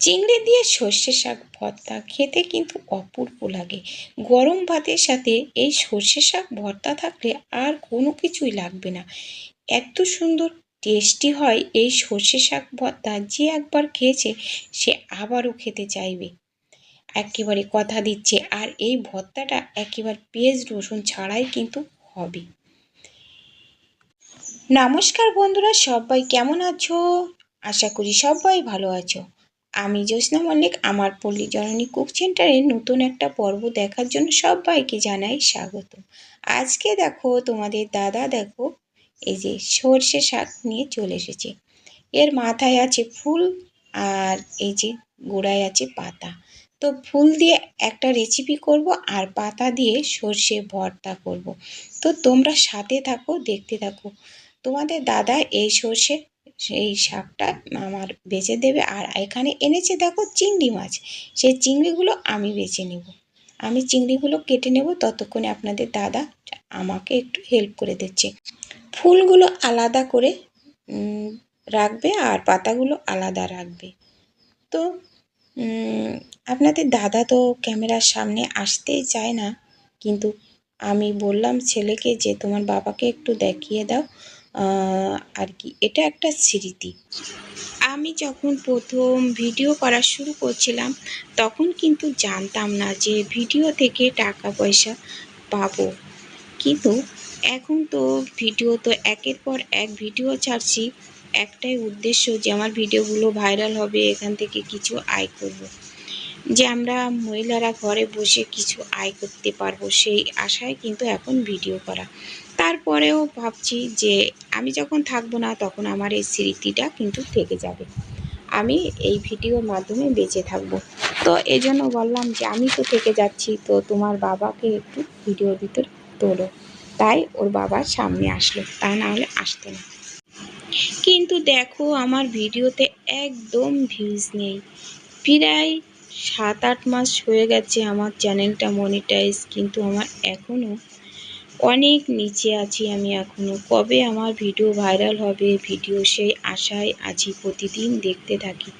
চিংড়ি দিয়ে সর্ষে শাক ভর্তা খেতে কিন্তু অপূর্ব লাগে। গরম ভাতের সাথে এই সর্ষে শাক ভর্তা থাকলে আর কোনো কিছুই লাগবে না। এত সুন্দর টেস্টি হয় এই সর্ষে শাক ভর্তা যে একবার খেয়েছে, সে আবারও খেতে চাইবে। একেবারে কথা দিচ্ছে, আর এই ভর্তাটা একেবারে পেঁয়াজ, রসুন ছাড়াই কিন্তু হবে। নমস্কার বন্ধুরা, সবাই কেমন আছো? আশা করি সবাই ভালো আছো। আমি জ্যোৎস্না মল্লিক, আমার পল্লী জননী কুক সেন্টারে নতুন একটা পর্ব দেখার জন্য সবাইকে জানাই স্বাগত। আজকে দেখো তোমাদের দাদা দেখো, এই যে সর্ষে শাক নিয়ে চলে এসেছে। এর মাথায় আছে ফুল আর এই যে গোড়ায় আছে পাতা। তো ফুল দিয়ে একটা রেসিপি করব আর পাতা দিয়ে সর্ষে ভর্তা করব। তো তোমরা সাথে থাকো, দেখতে থাকো। তোমাদের দাদা এই সর্ষে সেই শাকটা আমার বেছে দেবে। আর এখানে এনেছে দেখো চিংড়ি মাছ। সেই চিংড়িগুলো আমি বেছে নেব। আমি চিংড়িগুলো কেটে নেব। ততক্ষণে আপনাদের দাদা আমাকে একটু হেল্প করে দিচ্ছে। ফুলগুলো আলাদা করে রাখবে আর পাতাগুলো আলাদা রাখবে। তো আপনাদের দাদা তো ক্যামেরার সামনে আসতেই চায় না। কিন্তু আমি বললাম ছেলেকে যে তোমার বাবাকে একটু দেখিয়ে দাও। আর কি, এটা একটা স্মৃতি। আমি যখন প্রথম ভিডিও করা শুরু করছিলাম, তখন কিন্তু জানতাম না যে ভিডিও থেকে টাকা পয়সা পাবো। কিন্তু এখন তো ভিডিও, তো একের পর এক ভিডিও ছাড়ছি। একটাই উদ্দেশ্য যে আমার ভিডিওগুলো ভাইরাল হবে, এখান থেকে কিছু আয় করব। যে আমরা মহিলারা ঘরে বসে কিছু আয় করতে পারব সেই আশায় কিন্তু এখন ভিডিও করা। তারপরেও ভাবছি যে আমি যখন থাকব না তখন আমার এই স্মৃতিটা কিন্তু থেকে যাবে। আমি এই ভিডিওর মাধ্যমে বেঁচে থাকব। তো এই জন্য বললাম যে আমি তো থেকে যাচ্ছি, তো তোমার বাবাকে একটু ভিডিওর ভিতর তোলো। তাই ওর বাবার সামনে আসলো, তা না হলে আসতে না। কিন্তু দেখো আমার ভিডিওতে একদম ভিউজ নেই। প্রায় সাত আট মাস হয়ে গেছে আমার চ্যানেলটা মনিটাইজ কিন্তু আমার এখনও অনেক নিচে আছি আমি এখনও কবে আমার ভিডিও ভাইরাল হবে ভিডিও সেই আশায় আছি, প্রতিদিন দেখতে থাকি।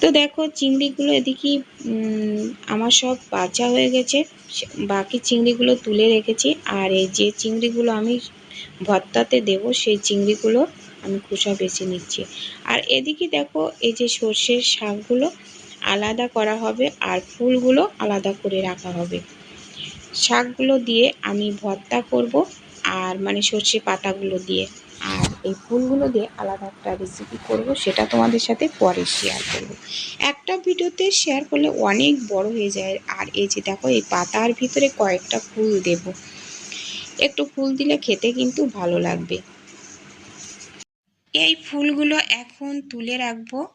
তো দেখো, চিংড়িগুলো এদিকে আমার সব বাঁচা হয়ে গেছে। বাকি চিংড়িগুলো তুলে রেখেছি, আর এই যে চিংড়িগুলো আমি ভর্তাতে দেব, সেই চিংড়িগুলো আমি খোসা বেছে নিচ্ছি। আর এদিকে দেখো, এই যে সর্ষের শাকগুলো আলাদা করা হবে আর ফুলগুলো আলাদা করে রাখা হবে। শাকগুলো দিয়ে আমি ভর্তা করব আর মানে সর্ষে পাতাগুলো দিয়ে। আর এই ফুলগুলো দিয়ে আলাদা একটা রেসিপি করব, সেটা তোমাদের সাথে পরে শেয়ার করব। একটা ভিডিওতে শেয়ার করলে অনেক বড় হয়ে যায়। আর এই যে দেখো, এই পাতার ভিতরে কয়েকটা ফুল দেব। একটু ফুল দিলে খেতে কিন্তু ভালো লাগবে। এই ফুলগুলো এখন তুলে রাখব।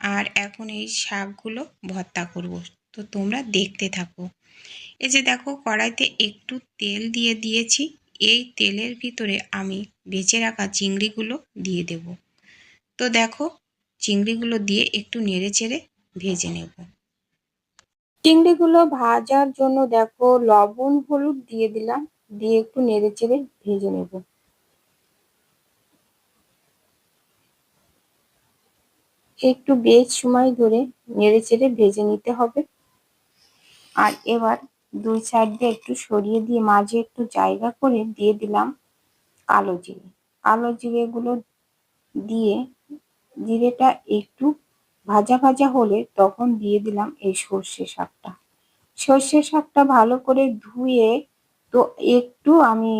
আর এখন এই শাকগুলো ভর্তা করব। তো তোমরা দেখতে থাকো। এই যে দেখো, কড়াইতে একটু তেল দিয়ে দিয়েছি। এই তেলের ভিতরে আমি বেঁচে রাখা চিংড়িগুলো দিয়ে দেব। তো দেখো, চিংড়িগুলো দিয়ে একটু নেড়ে চেড়ে ভেজে নেব। চিংড়িগুলো ভাজার জন্য দেখো, লবণ, হলুদ দিয়ে দিলাম। দিয়ে একটু নেড়ে চেড়ে ভেজে নেব। একটু বেশ সময় ধরে নেড়ে চেড়ে ভেজে নিতে হবে। আর এবার দুই সাইড দিয়ে একটু সরিয়ে দিয়ে মাঝে একটু জায়গা করে দিয়ে দিলাম কালো জিরে। কালো জিরেগুলো দিয়ে জিরেটা একটু ভাজা ভাজা হলে তখন দিয়ে দিলাম এই সর্ষে শাকটা। সর্ষে শাকটা ভালো করে ধুয়ে তো একটু আমি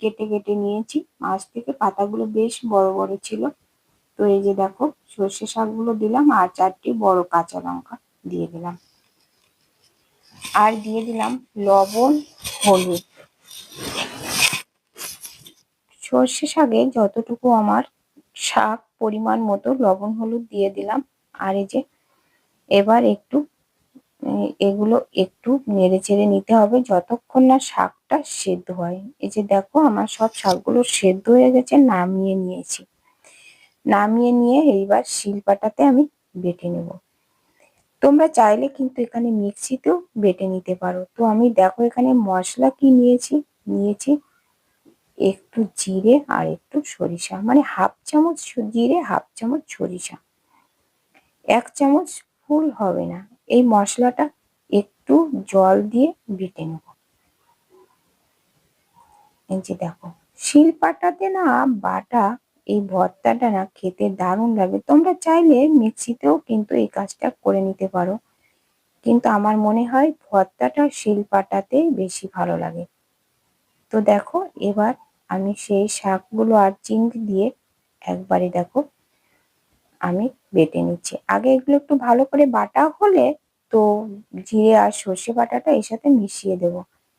কেটে কেটে নিয়েছি। মাছ থেকে পাতাগুলো বেশ বড় বড় ছিল। তো এই যে দেখো, সর্ষে শাকগুলো দিলাম আর চারটি বড় কাঁচা লঙ্কা দিয়ে দিলাম। আর দিয়ে দিলাম লবণ, হলুদ। সর্ষে শাকে যতটুকু আমার শাক পরিমাণ মতো লবণ, হলুদ দিয়ে দিলাম। আর এই যে এবার একটু, এগুলো একটু নেড়ে চেড়ে নিতে হবে যতক্ষণ না শাকটা সেদ্ধ হয়। এই যে দেখো, আমার সব শাকগুলো সেদ্ধ হয়ে গেছে, নামিয়ে নিয়েছি। নামিয়ে নিয়ে এইবার শিলপাটাতে আমি বেটে নেব। তোমরা চাইলে কিন্তু এখানে মিক্সিতেও বেটে নিতে পারো। তো আমি দেখো এখানে মশলা কি নিয়েছি? নিয়েছি একটু জিরে আর একটু সরিষা। মানে হাফ চামচ জিরে, হাফ চামচ সরিষা। এক চামচ ফুল হবে না। এই মশলাটা একটু জল দিয়ে বেটে নেব। এই যে দেখো, শিলপাটাতে না বাটা এই ভর্তাটা না খেতে দারুণ লাগে। তোমরা চাইলে মিক্সিতেও কিন্তু এই কাজটা করে নিতে পারো। কিন্তু আমার মনে হয় ভর্তাটা শিলপাটাতে বেশি ভালো লাগে। তো দেখো, এবার আমি সেই শাকগুলো আর চিংড়ি দিয়ে একবারে দেখো, আমি বেটে নিচ্ছি। আগে এগুলো একটু ভালো করে বাটা হলে তো জিরে আর সর্ষে বাটাটা এর সাথে মিশিয়ে দেব।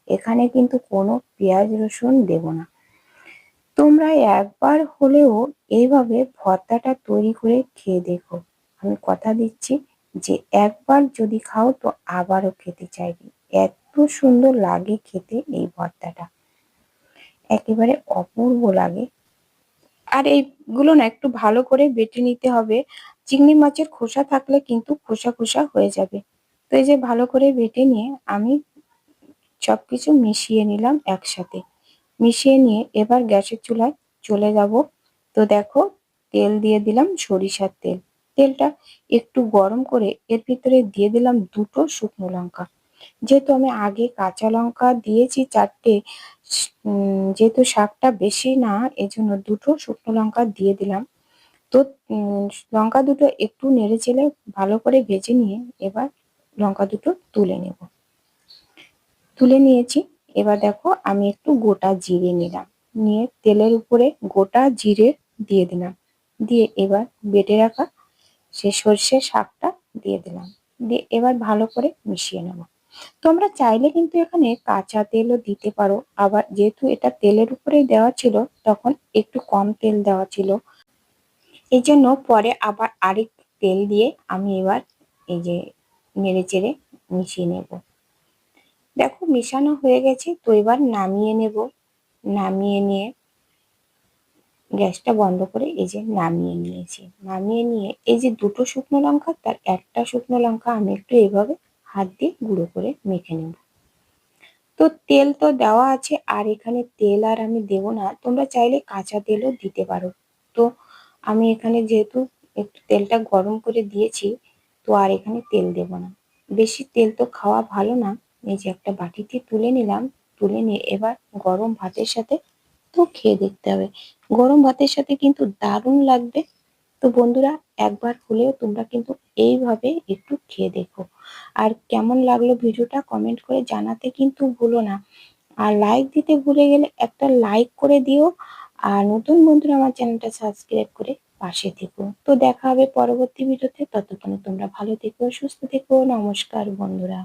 এখানে কিন্তু কোনো পেঁয়াজ রসুন দেব না। তোমরা একবার হলেও এইভাবে ভর্তাটা তৈরি করে খেয়ে দেখো। আমি কথা দিচ্ছি যে একবার যদি খাও তো আবারও খেতে চাইবে। এত সুন্দর লাগে খেতে এই ভর্তাটা। একেবারে অপূর্ব লাগে। আর এইগুলো না একটু ভালো করে বেটে নিতে হবে। চিংড়ি মাছের খোসা থাকলে কিন্তু খোসা খোসা হয়ে যাবে। তো এই যে ভালো করে বেটে নিয়ে আমি সব কিছু মিশিয়ে নিলাম একসাথে। মিশিয়ে নিয়ে এবার গ্যাসের চুলায় চলে যাব। তো দেখো, তেল দিয়ে দিলাম সরিষার তেল। তেলটা একটু গরম করে এর ভিতরে দিয়ে দিলাম দুটো শুকনো লঙ্কা। যেহেতু আমি আগে কাঁচা লঙ্কা দিয়েছি চারটে যেহেতু শাকটা বেশি না, এজন্য দুটো শুকনো লঙ্কা দিয়ে দিলাম। তো লঙ্কা দুটো একটু নেড়ে ভালো করে ভেজে নিয়ে এবার লঙ্কা দুটো তুলে নেব। তুলে নিয়েছি। এবার দেখো আমি একটু গোটা জিরে নিলাম। নিয়ে তেলের উপরে গোটা জিরে দিয়ে দিলাম। দিয়ে এবার বেটে রাখা সে সর্ষে শাকটা দিয়ে দিলাম। দিয়ে এবার ভালো করে মিশিয়ে নেব। তোমরা চাইলে কিন্তু এখানে কাঁচা তেলও দিতে পারো। আবার যেহেতু এটা তেলের উপরেই দেওয়া ছিল, তখন একটু কম তেল দেওয়া ছিল। এই জন্য পরে আবার আরেক তেল দিয়ে আমি এবার এই যে নেড়ে চেড়ে মিশিয়ে নেব। দেখো মিশানো হয়ে গেছে, তো এবার নামিয়ে নেব। নামিয়ে নিয়ে গ্যাসটা বন্ধ করে এই যে নামিয়ে নিয়েছি। নামিয়ে নিয়ে এই যে দুটো শুকনো লঙ্কা তার একটা শুকনো লঙ্কা আমি একটু এভাবে হাত দিয়ে গুঁড়ো করে মেখে নেব। তো তেল তো দেওয়া আছে, আর এখানে তেল আর আমি দেব না। তোমরা চাইলে কাঁচা তেলও দিতে পারো। তো আমি এখানে যেহেতু একটু তেলটা গরম করে দিয়েছি, তো আর এখানে তেল দেব না। বেশি তেল তো খাওয়া ভালো না। এই যে একটা বাটিতে তুলে নিলাম, তুলে নিয়ে এবার গরম ভাতের সাথে তো খেয়ে দেখতে হবে। গরম ভাতের সাথে কিন্তু দারুণ লাগবে। তো বন্ধুরা, একবার হলেও তোমরা কিন্তু এইভাবে একটু খেয়ে দেখো। আর কেমন লাগল ভিডিওটা কমেন্ট করে জানাতে কিন্তু ভুলো না। আর লাইক দিতে ভুলে গেলে একটা লাইক করে দিও। আর নতুন বন্ধুরা আমার চ্যানেলটা সাবস্ক্রাইব করে পাশে থেকো। তো দেখা হবে পরবর্তী ভিডিওতে। ততক্ষণে তোমরা ভালো থেকো, সুস্থ থেকো। নমস্কার বন্ধুরা।